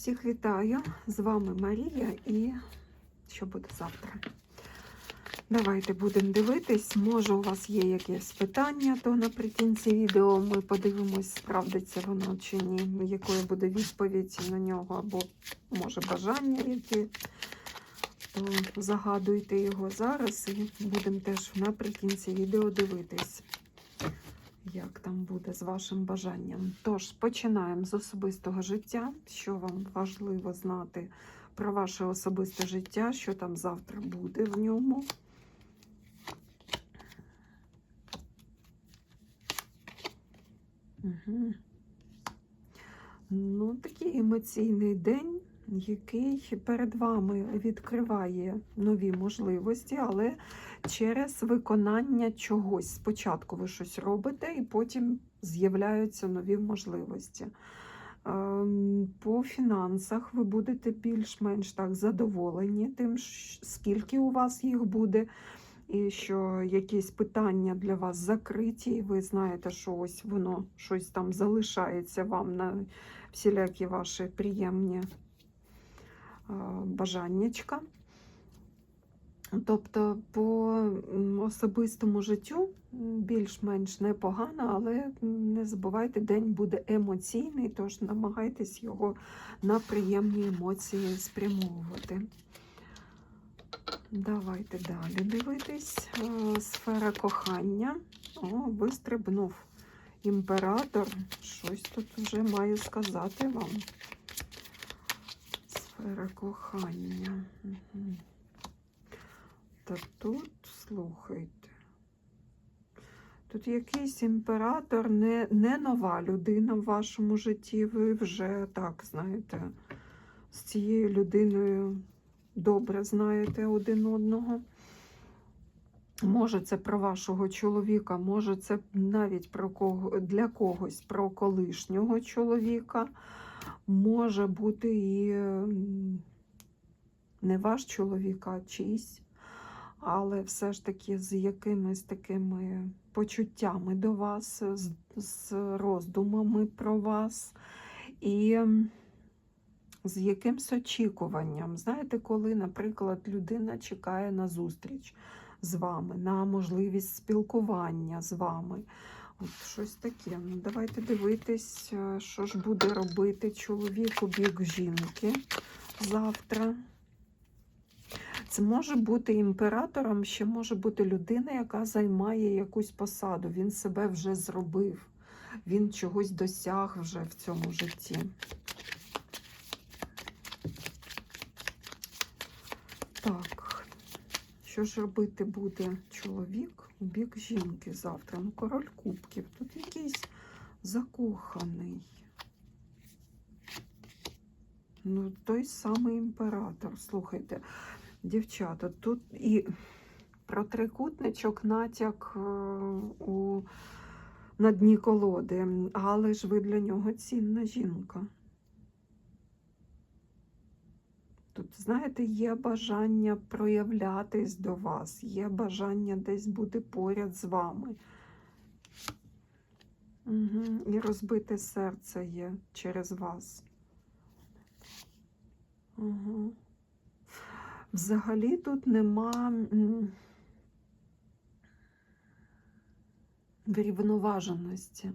Всіх вітаю! З вами Марія і що буде завтра? Давайте будемо дивитись. Може, у вас є якесь питання, то наприкінці відео ми подивимось, справдиться воно чи ні, якою буде відповідь на нього, або може бажання, які то загадуйте його зараз, і будемо теж наприкінці відео дивитись, як там буде з вашим бажанням. Тож, починаємо з особистого життя. Що вам важливо знати про ваше особисте життя, що там завтра буде в ньому. Угу. Ну, такий емоційний день, який перед вами відкриває нові можливості, але через виконання чогось. Спочатку ви щось робите, і потім з'являються нові можливості. Ем, По фінансах ви будете більш-менш так задоволені тим, скільки у вас їх буде, і що якісь питання для вас закриті, і ви знаєте, що ось воно щось там залишається вам на всілякі ваші приємні е, бажаннячка. Тобто по особистому життю більш-менш непогано, але не забувайте, день буде емоційний, тож намагайтесь його на приємні емоції спрямовувати. Давайте далі дивитись. Е, Сфера кохання. О, вистрибнув імператор. Щось тут вже маю сказати вам. Сфера кохання. Та тут, слухайте. Тут якийсь імператор, не, не нова людина в вашому житті. Ви вже так, знаєте, з цією людиною добре знаєте один одного. Може, це про вашого чоловіка, може, це навіть про кого, для когось про колишнього чоловіка. Може бути і не ваш чоловік, а чийсь але все ж таки з якимись такими почуттями до вас, з, з роздумами про вас і з якимсь очікуванням. Знаєте, коли, наприклад, людина чекає на зустріч з вами, на можливість спілкування з вами. От щось таке. Ну, давайте дивитись, е, що ж буде робити чоловік у бік жінки завтра. Це може бути імператором, ще може бути людина, яка займає якусь посаду. Він себе вже зробив, він чогось досяг вже в цьому житті. Так, що ж робити буде чоловік у бік жінки завтра? Ну, король кубків. Тут якийсь закоханий. Ну, той самий імператор. Слухайте, дівчата, тут і про трикутничок натяк е, у, на дні колоди, але ж ви для нього цінна жінка. Тут, знаєте, є бажання проявлятись до вас, є бажання десь бути поряд з вами. Угу. І розбите серце є через вас. Угу. Взагалі тут нема врівноваженості.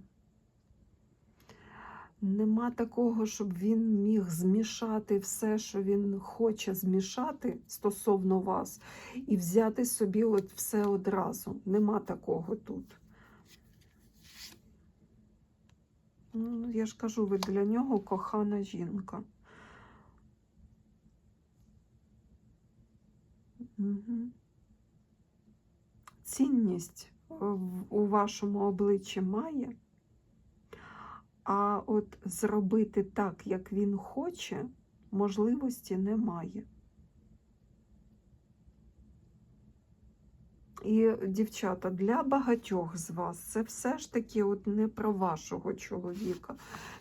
Нема такого, щоб він міг змішати все, що він хоче змішати стосовно вас, і взяти собі от все одразу. Нема такого тут. Ну, я ж кажу, ви для нього кохана жінка. Цінність у вашому обличчі має, а от зробити так, як він хоче, можливості немає. І, дівчата, для багатьох з вас це все ж таки от не про вашого чоловіка,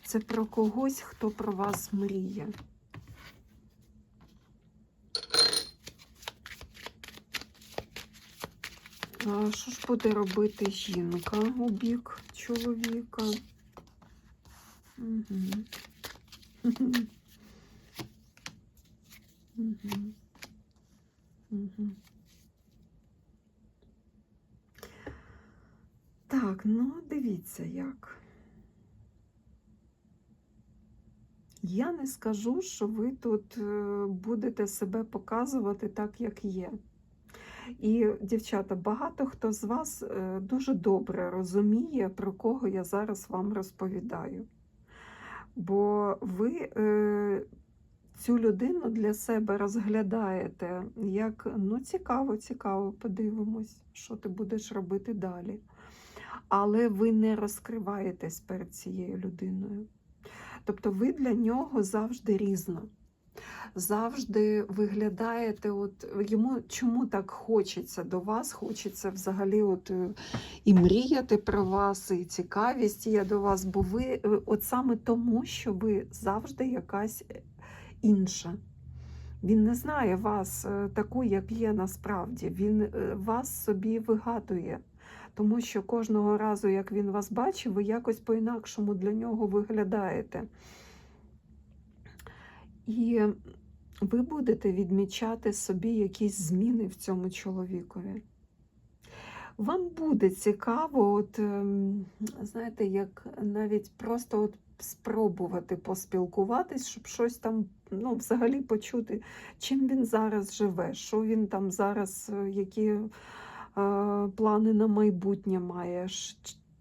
це про когось, хто про вас мріє. Що ж буде робити жінка у бік чоловіка? Так, ну дивіться як. Я не скажу, що ви тут е, будете себе показувати так, як є. І, дівчата, багато хто з вас е, дуже добре розуміє, про кого я зараз вам розповідаю. Бо ви е, цю людину для себе розглядаєте як ну, цікаво, цікаво, подивимось, що ти будеш робити далі. Але ви не розкриваєтесь перед цією людиною. Тобто ви для нього завжди різна. Завжди виглядаєте, от йому чому так хочеться до вас, хочеться взагалі от е, і мріяти про вас, і цікавість є до вас, бо ви е, от саме тому, що ви завжди якась е, інша. Він не знає вас таку, як є насправді. Він вас собі вигадує. Тому що кожного разу, як він вас бачить, ви якось по-інакшому для нього виглядаєте. І ви будете відмічати собі якісь зміни в цьому чоловікові. Вам буде цікаво, от, ем, знаєте, як навіть просто от спробувати поспілкуватись, щоб щось там ну, взагалі почути, чим він зараз живе, що він там зараз, е, які е, плани на майбутнє має,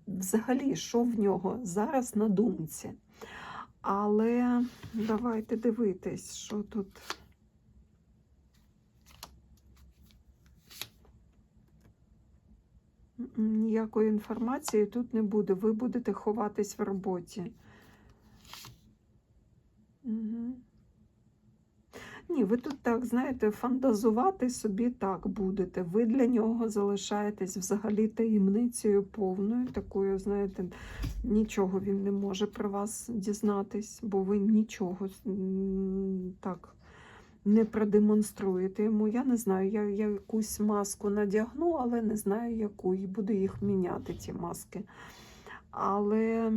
взагалі, що в нього зараз на думці. Але давайте дивитись, що тут. Ніякої інформації тут не буде. Ви будете ховатись в роботі. Угу. Ні, ви тут так, знаєте, фантазувати собі так будете. Ви для нього залишаєтесь взагалі таємницею повною, такою, знаєте, нічого він не може про вас дізнатись, бо ви нічого так не продемонструєте йому. Я не знаю, я, я якусь маску надягну, але не знаю яку, і буду їх міняти, ті маски. Але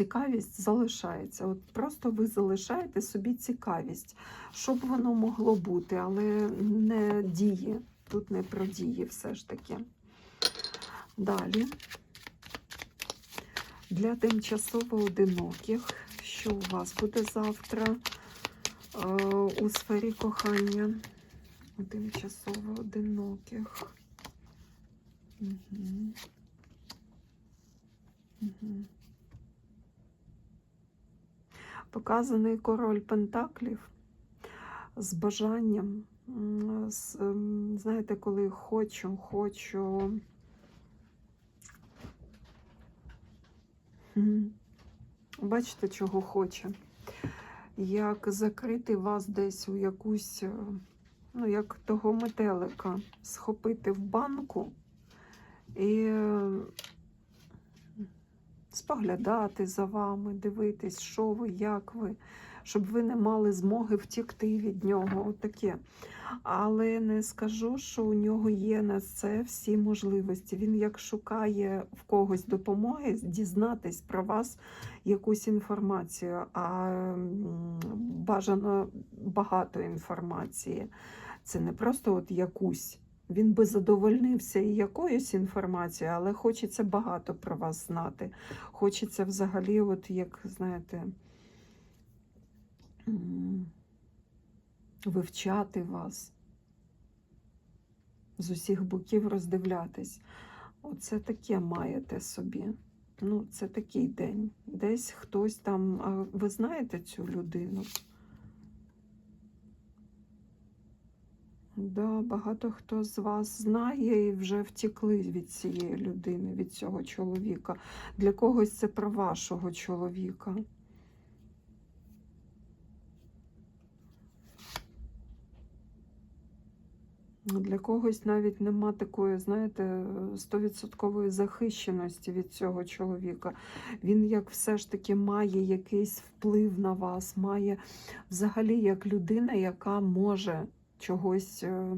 цікавість залишається. От просто ви залишаєте собі цікавість, щоб воно могло бути, але не діє. Тут не про дії все ж таки. Далі. Для тимчасово одиноких, що у вас буде завтра е, у сфері кохання? У тимчасово одиноких. Угу. Угу. Показаний король Пентаклів з бажанням, знаєте, коли хочу, хочу. Бачите, чого хоче? Як закрити вас десь у якусь, е, ну, як того метелика, схопити в банку і споглядати за вами, дивитись, що ви, як ви, щоб ви не мали змоги втікти від нього. Отаке. Але не скажу, що у нього є на це всі можливості. Він як шукає в когось допомоги дізнатись про вас якусь інформацію, а бажано багато інформації. Це не просто от якусь. Він би задовольнився і якоюсь інформацією, але хочеться багато про вас знати. Хочеться взагалі, от як знаєте, вивчати вас, з усіх боків роздивлятись. Оце таке маєте собі. Ну, це такий день. Десь хтось там. Ви знаєте цю людину? Да, багато хто з вас знає і вже втекли від цієї людини, від цього чоловіка. Для когось це про вашого чоловіка. Для когось навіть нема такої, знаєте, стовідсоткової захищеності від цього чоловіка. Він як все ж таки має якийсь вплив на вас, має взагалі як людина, яка може чогось. е,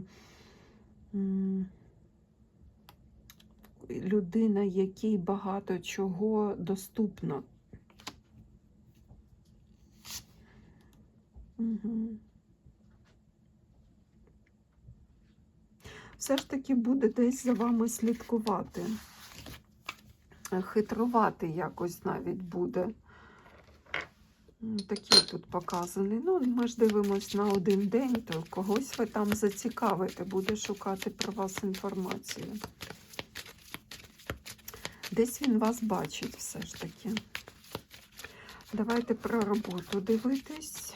Людина, якій багато чого доступно. Все ж таки буде десь за вами слідкувати. Е, Хитрувати якось навіть буде. М, Такий тут показаний. Ну, ми ж дивимось на один день, то когось ви там зацікавите, буде шукати про вас інформацію. Десь він вас бачить все ж таки. Давайте про роботу дивитись.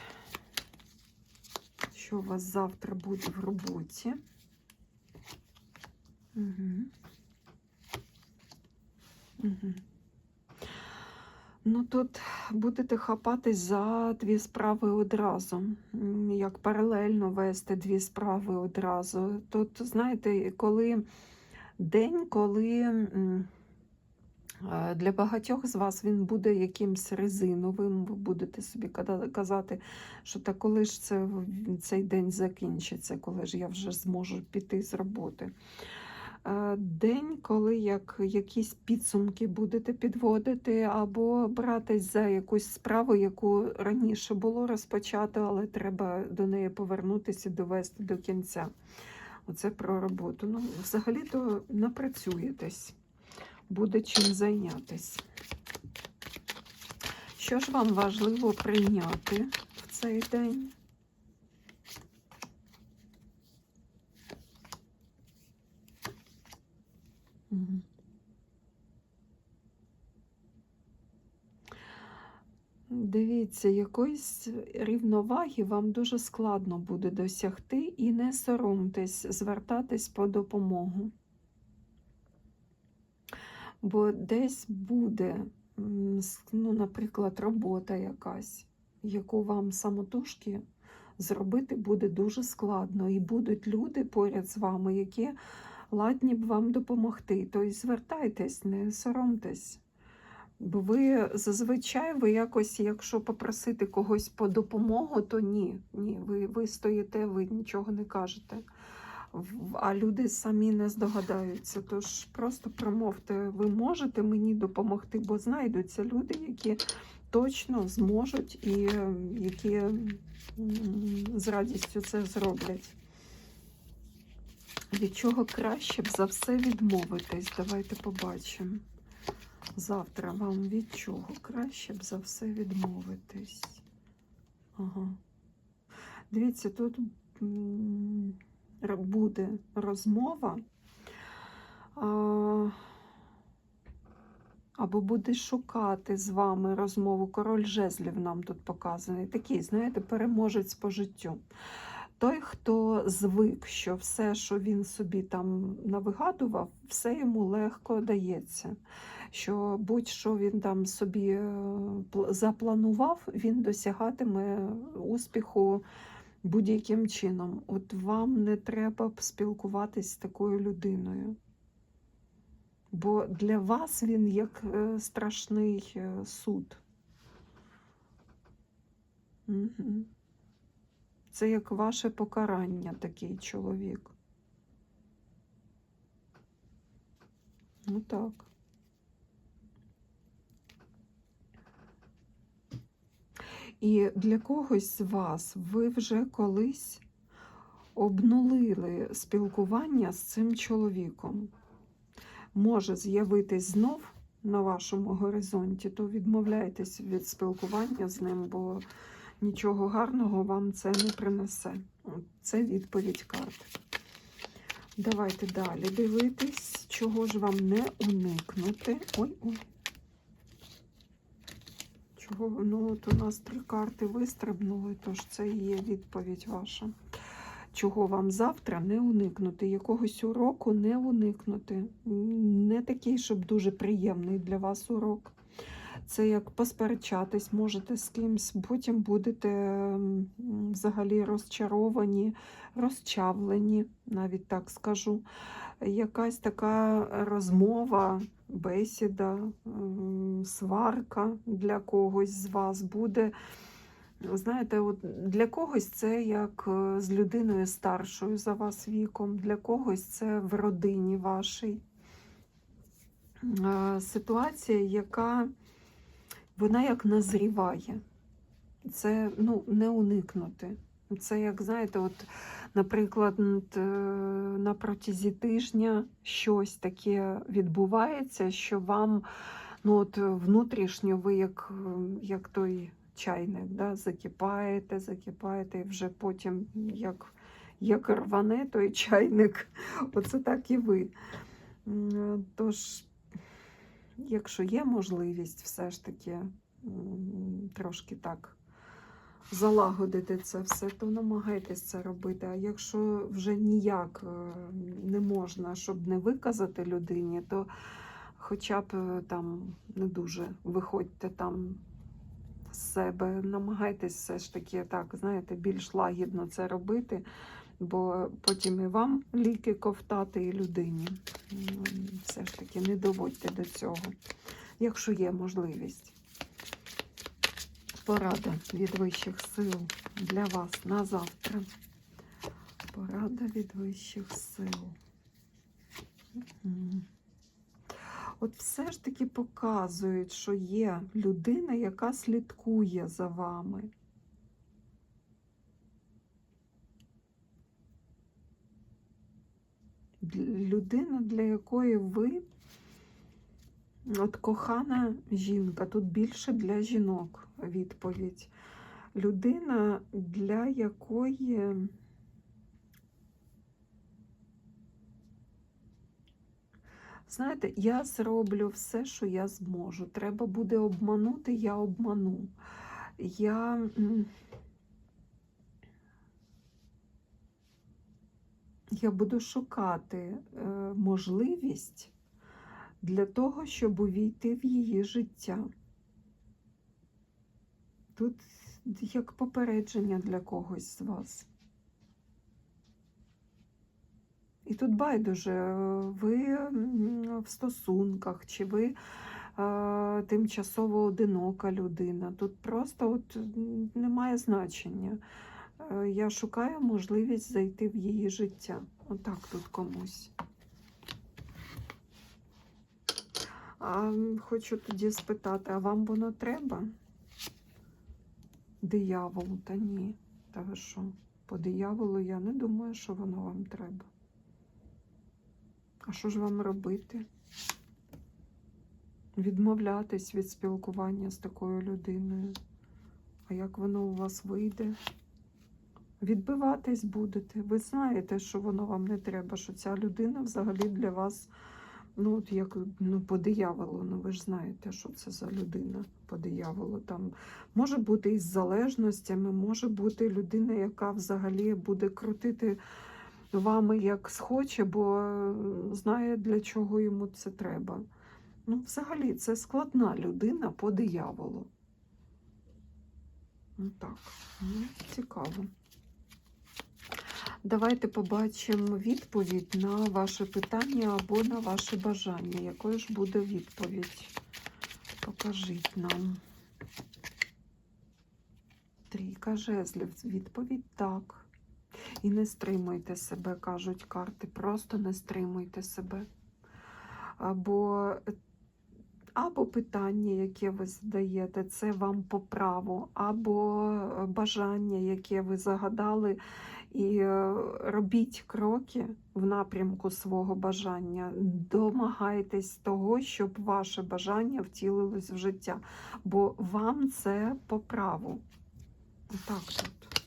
Що у вас завтра буде в роботі? Угу. Угу. Ну, тут будете хапатись за дві справи одразу, як паралельно вести дві справи одразу. Тут, знаєте, коли день, коли для багатьох з вас він буде якимсь резиновим, ви будете собі казати, що та коли ж це, цей день закінчиться, коли ж я вже зможу піти з роботи. День, коли як якісь підсумки будете підводити, або братись за якусь справу, яку раніше було розпочато, але треба до неї повернутися довести до кінця. Оце про роботу. Ну, взагалі-то напрацюєтесь, буде чим зайнятись. Що ж вам важливо прийняти в цей день? Дивіться, якоїсь рівноваги вам дуже складно буде досягти і не соромтесь звертатись по допомогу. Бо десь буде, ну, наприклад, робота якась, яку вам самотужки зробити буде дуже складно. І будуть люди поряд з вами, які ладні б вам допомогти. Тобто звертайтесь, не соромтесь. Бо ви зазвичай ви якось, якщо попросити когось по допомогу, то ні. ні. Ви, ви стоїте, ви нічого не кажете. А люди самі не здогадаються. Тож просто промовте, ви можете мені допомогти, бо знайдуться люди, які точно зможуть і е, які з радістю це зроблять. Від чого краще б за все відмовитись? Давайте побачимо. Завтра вам від чого краще б за все відмовитись. Ага. Дивіться, тут буде розмова. А, або буде шукати з вами розмову. Король жезлів нам тут показаний. Такий, знаєте, переможець по життю. Той, хто звик, що все, що він собі там навигадував, все йому легко дається. Що будь-що він там собі е, запланував, він досягатиме успіху будь-яким чином. От вам не треба спілкуватись з такою людиною. Бо для вас він як е, страшний е, суд. Угу. Це як ваше покарання, такий чоловік. Ну так. І для когось з вас ви вже колись обнулили спілкування з цим чоловіком. Може з'явитись знов на вашому горизонті, то відмовляйтесь від спілкування з ним, бо нічого гарного вам це не принесе. Це відповідь карт. Давайте далі дивитись, чого ж вам не уникнути. Ой-ой. Чого? Ну, от у нас три карти вистрибнули, тож це і є відповідь ваша. Чого вам завтра не уникнути? Якогось уроку не уникнути. Не такий, щоб дуже приємний для вас урок. Це як посперечатись можете з кимсь, потім будете взагалі розчаровані, розчавлені, навіть так скажу. Якась така розмова, бесіда, сварка для когось з вас буде. Знаєте, от для когось це як е, з людиною старшою за вас віком, для когось це в родині вашій. Е, Ситуація, яка вона як назріває. це ну, не уникнути. Це як знаєте, от, наприклад, н- на протязі тижня щось таке відбувається, що вам ну, от, внутрішньо ви як, е, як той чайник, да, закипаєте, закипаєте, і вже потім як, як рване той чайник, оце так і ви. Тож, якщо є можливість, все ж таки трошки так залагодити це все, то намагайтесь це робити. А якщо вже ніяк е, не можна, щоб не виказати людині, то хоча б е, там не дуже виходьте там з себе, намагайтесь все ж таки так, знаєте, більш лагідно це робити, бо потім і вам ліки ковтати, і людині. Все ж таки не доводьте до цього, якщо є можливість. Порада від вищих сил для вас на завтра. Порада від вищих сил. От все ж таки показують, що є людина, яка слідкує за вами. Людина, для якої ви от кохана жінка, тут більше для жінок відповідь. Людина, для якої Знаєте, я зроблю все, що я зможу. Треба буде обманути, я обману. Я я буду шукати е, можливість для того, щоб увійти в її життя. Тут як попередження для когось з вас. І тут байдуже, ви в стосунках, чи ви е, тимчасово одинока людина. Тут просто от немає значення. Е, я шукаю можливість зайти в її життя. Отак тут комусь. А хочу тоді спитати, а вам воно треба? Диявол, та ні. Та ви що? По дияволу я не думаю, що воно вам треба. А що ж вам робити? Відмовлятись від спілкування з такою людиною. А як воно у вас вийде? Відбиватись будете. Ви знаєте, що воно вам не треба, що ця людина взагалі для вас, ну, от як ну, по дияволу. Ну, ви ж знаєте, що це за людина по дияволу. Там може бути із залежностями, може бути людина, яка взагалі буде крутити вами як схоче, бо е, знає, для чого йому це треба. Ну, взагалі, це складна людина по дияволу. Ну так, ну, цікаво. Давайте побачимо відповідь на ваше питання або на ваше бажання. Якою ж буде відповідь? Покажіть нам. Трійка жезлів. Відповідь так. І не стримуйте себе, кажуть карти. Просто не стримуйте себе. Або, або питання, яке ви задаєте, це вам по праву, або бажання, яке ви загадали, і е, робіть кроки в напрямку свого бажання. Домагайтесь того, щоб ваше бажання втілилось в життя, бо вам це по праву. Так тут.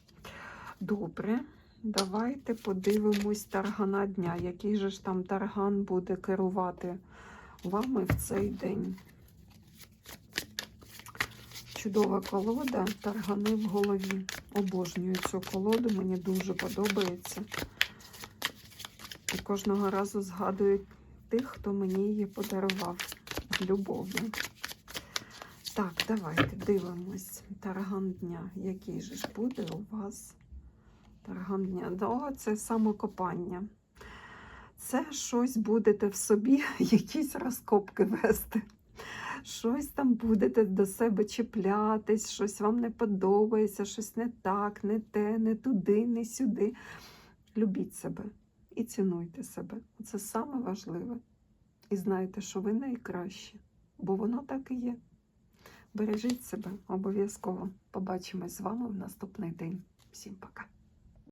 Добре. Давайте подивимось таргана дня. Який же ж там тарган буде керувати вами в цей день? Чудова колода, таргани в голові. Обожнюю цю колоду, мені дуже подобається. І кожного разу згадую тих, хто мені її подарував любов'ю. Так, давайте дивимось. Тарган дня. Який же ж буде у вас? Тарган дня. О, це самокопання. Це щось будете в собі, якісь розкопки вести. Щось там будете до себе чіплятись, щось вам не подобається, щось не так, не те, не туди, не сюди. Любіть себе і цінуйте себе. Це саме важливе. І знайте, що ви найкращі, бо воно так і є. Бережіть себе обов'язково. Побачимось з вами в наступний день. Всім